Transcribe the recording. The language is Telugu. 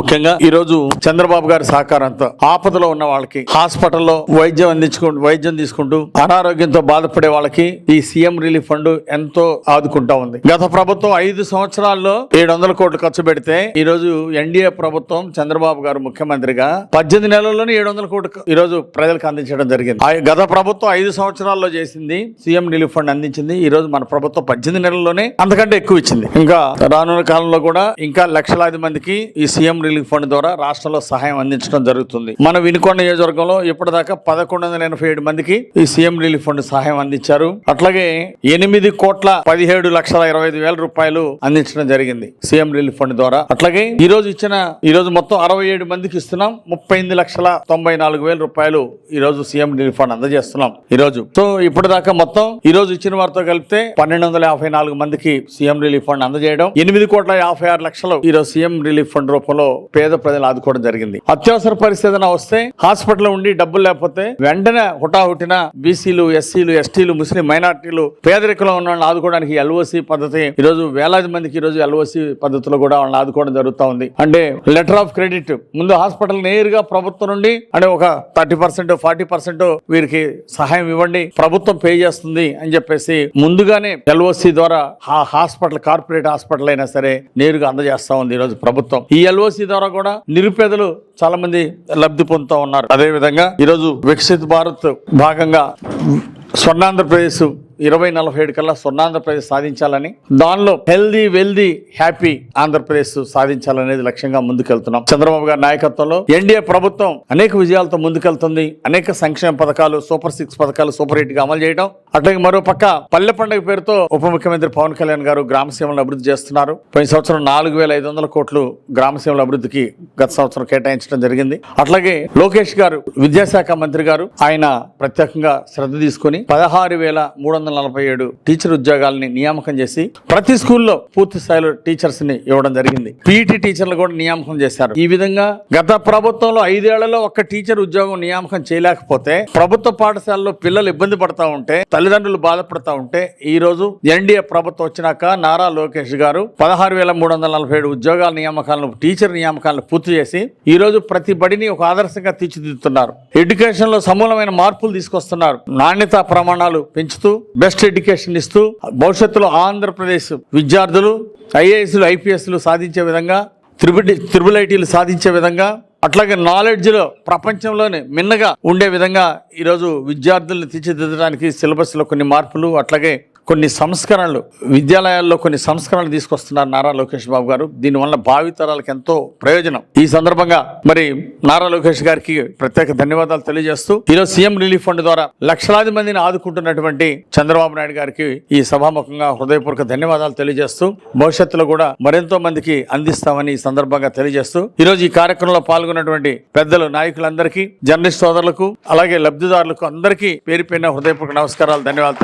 ముఖ్యంగా ఈ రోజు చంద్రబాబు గారి సహకారంతో ఆపదలో ఉన్న వాళ్ళకి హాస్పిటల్లో వైద్యం అందించుకుంటూ వైద్యం తీసుకుంటూ అనారోగ్యంతో బాధపడే వాళ్ళకి ఈ సీఎం రిలీఫ్ ఫండ్ ఎంతో ఆదుకుంటా ఉంది. గత ప్రభుత్వం ఐదు సంవత్సరాల్లో ఏడు వందల కోట్లు ఖర్చు పెడితే ఈ రోజు ఎన్డీఏ ప్రభుత్వం చంద్రబాబు గారు ముఖ్యమంత్రిగా పద్దెనిమిది నెలల్లోనే ఏడు వందల కోట్లు ఈ రోజు ప్రజలకు అందించడం జరిగింది. గత ప్రభుత్వం ఐదు సంవత్సరాల్లో చేసింది సీఎం రిలీఫ్ ఫండ్ అందించింది ఈ రోజు మన ప్రభుత్వం పద్దెనిమిది నెలల్లోనే అంతకంటే ఎక్కువ ఇచ్చింది. ఇంకా రానున్న కాలంలో కూడా ఇంకా లక్షలాది మందికి ఈ సీఎం రిలీఫ్ ఫండ్ ద్వారా రాష్ట్రంలో సహాయం అందించడం జరుగుతుంది. మన వినుకొండ నియోజకవర్గంలో ఇప్పటిదాకా పదకొండు వందల ఎనభై ఏడు మందికి ఈ సీఎం రిలీఫ్ ఫండ్ సహాయం అందించారు. అట్లాగే ఎనిమిది కోట్ల పదిహేడు లక్షల ఇరవై ఐదు వేల రూపాయలు అందించడం జరిగింది సీఎం రిలీఫ్ ఫండ్ ద్వారా. అట్లాగే ఈ రోజు ఇచ్చిన ఈ రోజు మొత్తం అరవై ఏడు మందికి ఇస్తున్నాం. ముప్పై ఎనిమిది లక్షల తొంభై నాలుగు వేల రూపాయలు ఈ రోజు సీఎం రిలీఫ్ ఫండ్ అందజేస్తున్నాం ఈ రోజు. సో ఇప్పటిదాకా మొత్తం ఈ రోజు ఇచ్చిన వారితో కలిపితే పన్నెండు వందల యాభై నాలుగు మందికి సీఎం రిలీఫ్ ఫండ్ అందజేయడం. ఎనిమిది కోట్ల యాభై ఆరు లక్షలు ఈ రోజు సీఎం రిలీఫ్ ఫండ్ రూపంలో పేద ప్రజలు ఆదుకోవడం జరిగింది. అత్యవసర పరిస్థితి వస్తే హాస్పిటల్ ఉండి డబ్బులు లేకపోతే వెంటనే హుటాహుటిన బీసీలు ఎస్సీలు ఎస్టీలు ముస్లిం మైనార్టీలు పేదరికంలో ఉన్న వాళ్ళని ఆదుకోవడానికి ఎల్ఓసి పద్ధతి ఈ రోజు వేలాది మందికి ఈ రోజు ఎల్ఓసి పద్ధతిలో కూడా వాళ్ళని ఆదుకోవడం జరుగుతూ ఉంది. అంటే లెటర్ ఆఫ్ క్రెడిట్ ముందు హాస్పిటల్ నేరుగా ప్రభుత్వం నుండి అంటే ఒక థర్టీ పర్సెంట్ ఫార్టీ పర్సెంట్ వీరికి సహాయం ఇవ్వండి ప్రభుత్వం పే చేస్తుంది అని చెప్పేసి ముందుగానే ఎల్ఓసి ద్వారా ఆ హాస్పిటల్ కార్పొరేట్ హాస్పిటల్ అయినా సరే నేరుగా అందజేస్తా ఉంది ఈ రోజు ప్రభుత్వం. ఈ ఎల్ఓసి ద్వారా కూడా నిరుపేదలు చాలా మంది లబ్ధి పొందుతూ ఉన్నారు. అదేవిధంగా ఈరోజు వికసిత్ భారత్ భాగంగా స్వర్ణాంధ్రప్రదేశ్ ఇరవై నలభై ఏడు కల్లా స్వర్ణాంధ్రప్రదేశ్ సాధించాలని దానిలో హెల్దీ వెల్దీ హ్యాపీ ఆంధ్రప్రదేశ్ సాధించాలనేది లక్ష్యంగా ముందుకెళ్తున్నాం. చంద్రబాబు గారి నాయకత్వంలో ఎన్డీఏ ప్రభుత్వం అనేక విజయాలతో ముందుకెళ్తుంది. అనేక సంక్షేమ పథకాలు సూపర్ సిక్స్ పథకాలు సూపర్ హిట్గా అమలు చేయడం అట్లాగే మరో పక్క పల్లె పండుగ పేరుతో ఉప ముఖ్యమంత్రి పవన్ కళ్యాణ్ గారు గ్రామ సేవలను అభివృద్ధి చేస్తున్నారు. పోయిన సంవత్సరం నాలుగు వేల ఐదు వందల కోట్లు గ్రామ సేవల అభివృద్ధికి గత సంవత్సరం కేటాయించడం జరిగింది. అట్లాగే లోకేష్ గారు విద్యాశాఖ మంత్రి గారు ఆయన ప్రత్యేకంగా శ్రద్ధ తీసుకొని పదహారు వేల మూడు వందల నలభై ఏడు టీచర్ ఉద్యోగాలని నియామకం చేసి ప్రతి స్కూల్లో పూర్తి స్థాయిలో టీచర్స్ని ఇవ్వడం జరిగింది. పీఈటీ టీచర్లు కూడా నియామకం చేశారు. ఈ విధంగా గత ప్రభుత్వంలో ఐదేళ్ళలో ఒక్క టీచర్ ఉద్యోగం నియామకం చేయలేకపోతే ప్రభుత్వ పాఠశాలలో పిల్లలు ఇబ్బంది పడతా ఉంటే తల్లిదండ్రులు బాధపడతా ఉంటే ఈ రోజు ఎన్డీఏ ప్రభుత్వం వచ్చినాక నారా లోకేష్ గారు పదహారు వేల మూడు వందల నలభై ఏడు ఉద్యోగాల నియామకాలను టీచర్ నియామకాలను పూర్తి చేసి ఈ రోజు ప్రతి బడిని ఒక ఆదర్శంగా తీర్చిదిద్దుతున్నారు. ఎడ్యుకేషన్లో సమూలమైన మార్పులు తీసుకొస్తున్నారు. నాణ్యత ప్రమాణాలు పెంచుతూ బెస్ట్ ఎడ్యుకేషన్ ఇస్తూ భవిష్యత్తులో ఆంధ్రప్రదేశ్ విద్యార్థులు ఐఏఎస్లు ఐపీఎస్లు సాధించే విధంగా త్రిబుల్ త్రిబుల్ ఐటీలు సాధించే విధంగా అట్లాగే నాలెడ్జ్లో ప్రపంచంలోనే మిన్నగా ఉండే విధంగా ఈరోజు విద్యార్థులను తీర్చిదిద్దడానికి సిలబస్లో కొన్ని మార్పులు అట్లాగే కొన్ని సంస్కరణలు విద్యాలయాల్లో కొన్ని సంస్కరణలు తీసుకొస్తున్నారు నారా లోకేష్ బాబు గారు. దీనివల్ల భావితరాలకు ఎంతో ప్రయోజనం. ఈ సందర్భంగా మరి నారా లోకేష్ గారికి ప్రత్యేక ధన్యవాదాలు తెలియజేస్తూ ఈరోజు సీఎం రిలీఫ్ ఫండ్ ద్వారా లక్షలాది మందిని ఆదుకుంటున్నటువంటి చంద్రబాబు నాయుడు గారికి ఈ సభాముఖంగా హృదయపూర్వక ధన్యవాదాలు తెలియజేస్తూ భవిష్యత్తులో కూడా మరెంతో మందికి అందిస్తామని ఈ సందర్భంగా తెలియజేస్తూ ఈరోజు ఈ కార్యక్రమంలో పాల్గొన్నటువంటి పెద్దలు నాయకులందరికీ జర్నలిస్ట్ సోదరులకు అలాగే లబ్ధిదారులకు అందరికీ పేరు హృదయపూర్వక నమస్కారాలు ధన్యవాదాలు